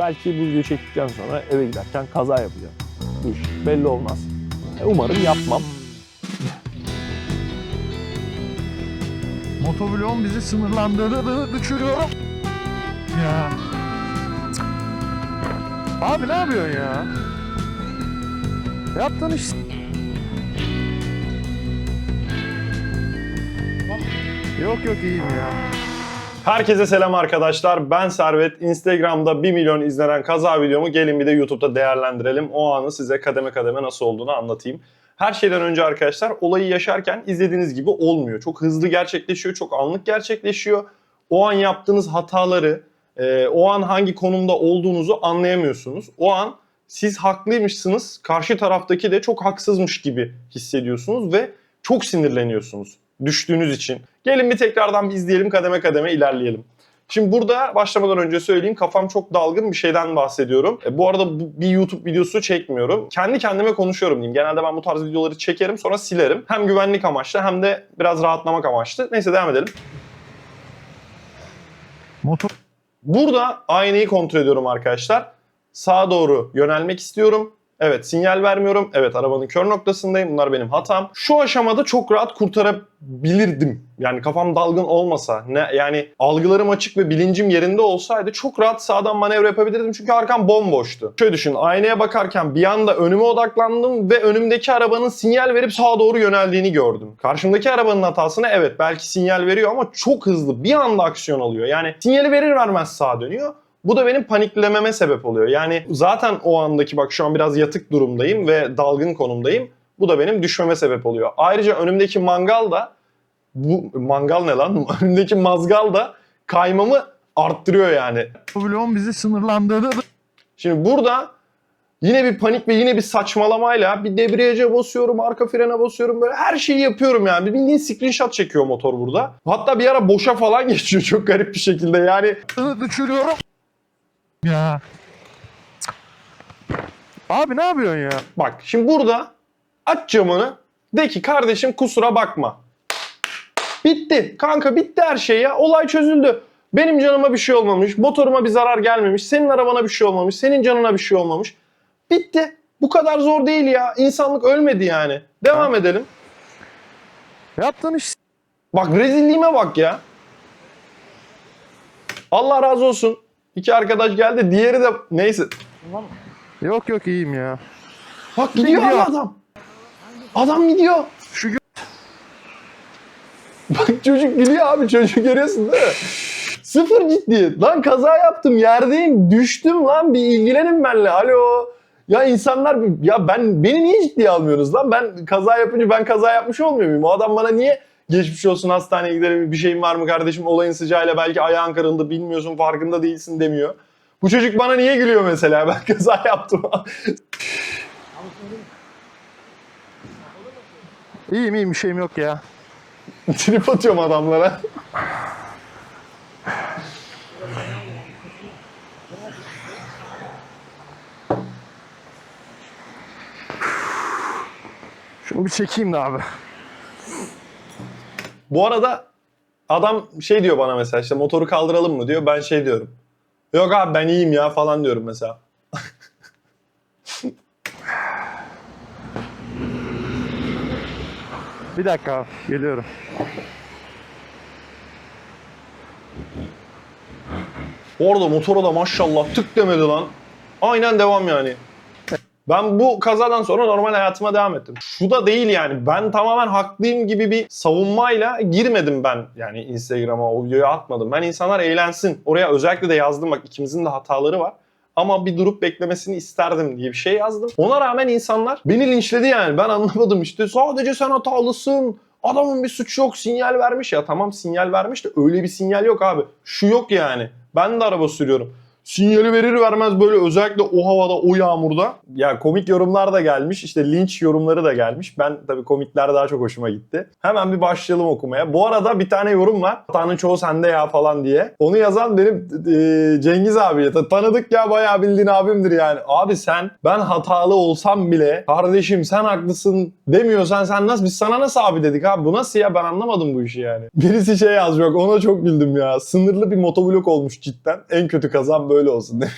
Belki bu videoyu çektikten sonra eve giderken kaza yapacağım. Bu belli olmaz. E, umarım yapmam. Motovlog'un bizi sınırlandırdığını düşünüyorum. Ya. Abi ne yapıyorsun ya? Yaptığın iş... Yok yok iyiyim ya. Herkese selam arkadaşlar. Ben Servet. Instagram'da 1 milyon izlenen kaza videomu gelin bir de YouTube'da değerlendirelim. O anı size kademe kademe nasıl olduğunu anlatayım. Her şeyden önce arkadaşlar olayı yaşarken izlediğiniz gibi olmuyor. Çok hızlı gerçekleşiyor, çok anlık gerçekleşiyor. O an yaptığınız hataları, e, o an hangi konumda olduğunuzu anlayamıyorsunuz. O an siz haklıymışsınız, karşı taraftaki de çok haksızmış gibi hissediyorsunuz ve çok sinirleniyorsunuz düştüğünüz için. Gelin bir tekrardan bir izleyelim kademe kademe ilerleyelim. Şimdi burada başlamadan önce söyleyeyim kafam çok dalgın bir şeyden bahsediyorum. E, bu arada bu, bir YouTube videosu çekmiyorum. Kendi kendime konuşuyorum diyeyim. Genelde ben bu tarz videoları çekerim sonra silerim. Hem güvenlik amaçlı hem de biraz rahatlamak amaçlı. Neyse devam edelim. Motor... Burada aynayı kontrol ediyorum arkadaşlar. Sağa doğru yönelmek istiyorum. Evet sinyal vermiyorum. Evet arabanın kör noktasındayım. Bunlar benim hatam. Şu aşamada çok rahat kurtarabilirdim. Yani kafam dalgın olmasa. Ne, yani algılarım açık ve bilincim yerinde olsaydı çok rahat sağdan manevra yapabilirdim. Çünkü arkam bomboştu. Şöyle düşün aynaya bakarken bir anda önüme odaklandım ve önümdeki arabanın sinyal verip sağa doğru yöneldiğini gördüm. Karşımdaki arabanın hatasına evet belki sinyal veriyor ama çok hızlı bir anda aksiyon alıyor. Yani sinyali verir vermez sağa dönüyor. Bu da benim paniklememe sebep oluyor. Yani zaten o andaki bak şu an biraz yatık durumdayım ve dalgın konumdayım. Bu da benim düşmeme sebep oluyor. Ayrıca önümdeki mangal da bu mangal ne lan? önümdeki mazgal da kaymamı arttırıyor yani. Motovlog'un bizi sınırlandırdığını... Şimdi burada yine bir panik ve yine bir saçmalamayla bir debriyaja basıyorum, arka frene basıyorum böyle her şeyi yapıyorum yani. Bir bildiğin screenshot çekiyor motor burada. Hatta bir ara boşa falan geçiyor çok garip bir şekilde yani. düşünüyorum. Ya. Abi ne yapıyorsun ya? Bak şimdi burada aç camını de ki kardeşim kusura bakma. Bitti. Kanka bitti her şey ya. Olay çözüldü. Benim canıma bir şey olmamış. Motoruma bir zarar gelmemiş. Senin arabana bir şey olmamış. Senin canına bir şey olmamış. Bitti. Bu kadar zor değil ya. İnsanlık ölmedi yani. Devam edelim. Yaptığın iş... Bak rezilliğime bak ya. Allah razı olsun. İki arkadaş geldi. Diğeri de neyse. Yok yok iyiyim ya. Bak gidiyor Gidiyor. adam. Adam gidiyor. Şu gö- Bak çocuk gidiyor abi çocuk görüyorsun değil mi? Sıfır ciddiyet. Lan kaza yaptım yerdeyim düştüm lan bir ilgilenin benimle alo. Ya insanlar ya ben beni niye ciddiye almıyorsunuz lan? Ben kaza yapınca ben kaza yapmış olmuyor muyum? O adam bana niye geçmiş olsun hastaneye gidelim bir şeyin var mı kardeşim olayın sıcağıyla belki ayağın kırıldı bilmiyorsun farkında değilsin demiyor. Bu çocuk bana niye gülüyor mesela ben kaza yaptım. İyiyim iyiyim bir şeyim yok ya. Trip atıyorum adamlara. Şunu bir çekeyim de abi. Bu arada adam şey diyor bana mesela işte motoru kaldıralım mı diyor. Ben şey diyorum. Yok abi ben iyiyim ya falan diyorum mesela. Bir dakika abi. Geliyorum. Orada motora da maşallah tık demedi lan. Aynen devam yani. Ben bu kazadan sonra normal hayatıma devam ettim. Şu da değil yani ben tamamen haklıyım gibi bir savunmayla girmedim ben yani Instagram'a o videoyu atmadım. Ben insanlar eğlensin. Oraya özellikle de yazdım bak ikimizin de hataları var. Ama bir durup beklemesini isterdim diye bir şey yazdım. Ona rağmen insanlar beni linçledi yani. Ben anlamadım işte sadece sen hatalısın. Adamın bir suçu yok sinyal vermiş ya. Tamam sinyal vermiş de öyle bir sinyal yok abi. Şu yok yani. Ben de araba sürüyorum. Sinyali verir vermez böyle özellikle o havada o yağmurda. Ya komik yorumlar da gelmiş işte linç yorumları da gelmiş. Ben tabii komikler daha çok hoşuma gitti. Hemen bir başlayalım okumaya. Bu arada bir tane yorum var. Hatanın çoğu sende ya falan diye. Onu yazan benim e, Cengiz abi. Ta- Tanıdık ya bayağı bildiğin abimdir yani. Abi sen ben hatalı olsam bile kardeşim sen haklısın demiyorsan sen nasıl biz sana nasıl abi dedik abi. Bu nasıl ya ben anlamadım bu işi yani. Birisi şey yazmış ona çok güldüm ya. Sınırlı bir motoblok olmuş cidden. En kötü kazan böyle olsun demiş.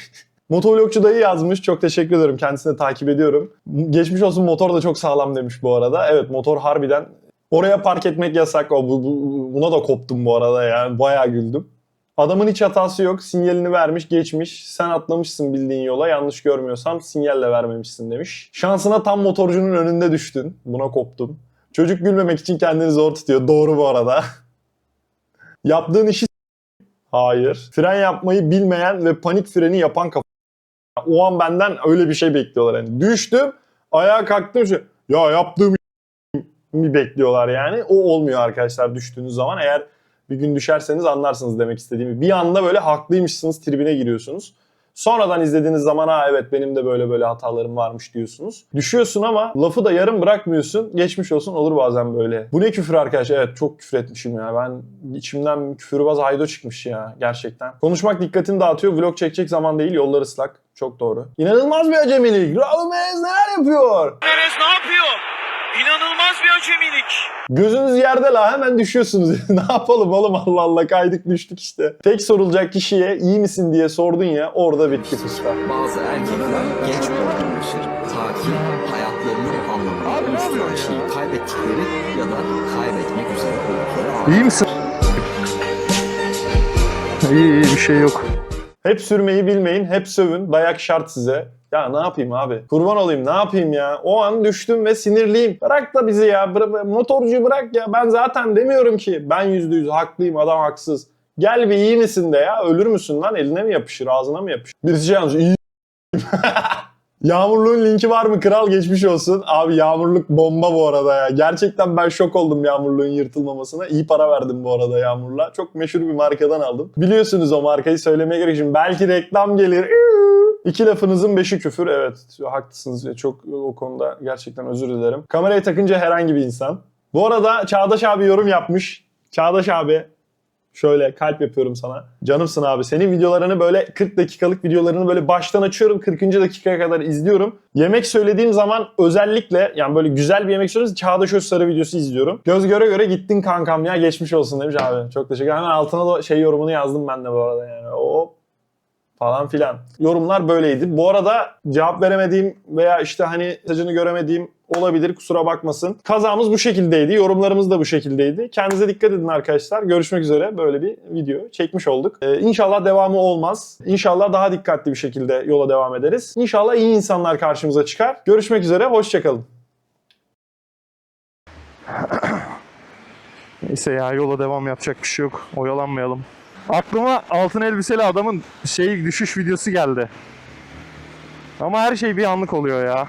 Motovlogçu dayı yazmış. Çok teşekkür ederim. Kendisini takip ediyorum. Geçmiş olsun motor da çok sağlam demiş bu arada. Evet motor harbiden oraya park etmek yasak. O, bu, bu- buna da koptum bu arada yani. Bayağı güldüm. Adamın hiç hatası yok. Sinyalini vermiş, geçmiş. Sen atlamışsın bildiğin yola. Yanlış görmüyorsam sinyalle vermemişsin demiş. Şansına tam motorcunun önünde düştün. Buna koptum. Çocuk gülmemek için kendini zor tutuyor. Doğru bu arada. Yaptığın işi Hayır. Fren yapmayı bilmeyen ve panik freni yapan kafa. O an benden öyle bir şey bekliyorlar. Yani düştüm, ayağa kalktım. Şu, ya yaptığım mi bekliyorlar yani. O olmuyor arkadaşlar düştüğünüz zaman. Eğer bir gün düşerseniz anlarsınız demek istediğimi. Bir anda böyle haklıymışsınız tribine giriyorsunuz. Sonradan izlediğiniz zaman ha evet benim de böyle böyle hatalarım varmış diyorsunuz. Düşüyorsun ama lafı da yarım bırakmıyorsun. Geçmiş olsun olur bazen böyle. Bu ne küfür arkadaş? Evet çok küfür etmişim ya. Ben içimden küfürbaz haydo çıkmış ya gerçekten. Konuşmak dikkatini dağıtıyor. Vlog çekecek zaman değil yollar ıslak. Çok doğru. İnanılmaz bir acemilik. Raul Menez neler yapıyor? Perez ne yapıyor? İnanılmaz bir acemilik. Gözünüz yerde la hemen düşüyorsunuz. ne yapalım oğlum Allah Allah kaydık düştük işte. Tek sorulacak kişiye iyi misin diye sordun ya orada bitti fıska. Bazı erkekler geç olgunlaşır. Ta ki hayatlarının anlamını oluşturan şeyi kaybettikleri ya da kaybetmek üzere oldukları. İyi misin? İyi iyi bir şey yok. Hep sürmeyi bilmeyin, hep sövün. Dayak şart size. Ya ne yapayım abi? Kurban olayım ne yapayım ya? O an düştüm ve sinirliyim. Bırak da bizi ya. Bıra- motorcuyu bırak ya. Ben zaten demiyorum ki ben yüzde yüz haklıyım adam haksız. Gel bir iyi misin de ya. Ölür müsün lan? Eline mi yapışır? Ağzına mı yapışır? Birisi şey yazmış. İyi Yağmurluğun linki var mı? Kral geçmiş olsun. Abi yağmurluk bomba bu arada ya. Gerçekten ben şok oldum yağmurluğun yırtılmamasına. İyi para verdim bu arada yağmurluğa. Çok meşhur bir markadan aldım. Biliyorsunuz o markayı söylemeye gerek yok. Belki reklam gelir. İki lafınızın beşi küfür. Evet haklısınız. Çok o konuda gerçekten özür dilerim. Kamerayı takınca herhangi bir insan. Bu arada Çağdaş abi yorum yapmış. Çağdaş abi Şöyle kalp yapıyorum sana. Canımsın abi. Senin videolarını böyle 40 dakikalık videolarını böyle baştan açıyorum. 40. dakikaya kadar izliyorum. Yemek söylediğim zaman özellikle yani böyle güzel bir yemek söylüyorsa Çağdaş Özsarı videosu izliyorum. Göz göre göre gittin kankam ya geçmiş olsun demiş abi. Çok teşekkür ederim. Hemen altına da şey yorumunu yazdım ben de bu arada yani. Hop falan filan. Yorumlar böyleydi. Bu arada cevap veremediğim veya işte hani mesajını göremediğim olabilir kusura bakmasın. Kazamız bu şekildeydi. Yorumlarımız da bu şekildeydi. Kendinize dikkat edin arkadaşlar. Görüşmek üzere. Böyle bir video çekmiş olduk. Ee, inşallah devamı olmaz. İnşallah daha dikkatli bir şekilde yola devam ederiz. İnşallah iyi insanlar karşımıza çıkar. Görüşmek üzere. Hoşçakalın. Neyse ya yola devam yapacak bir şey yok. Oyalanmayalım. Aklıma altın elbiseli adamın şey düşüş videosu geldi. Ama her şey bir anlık oluyor ya.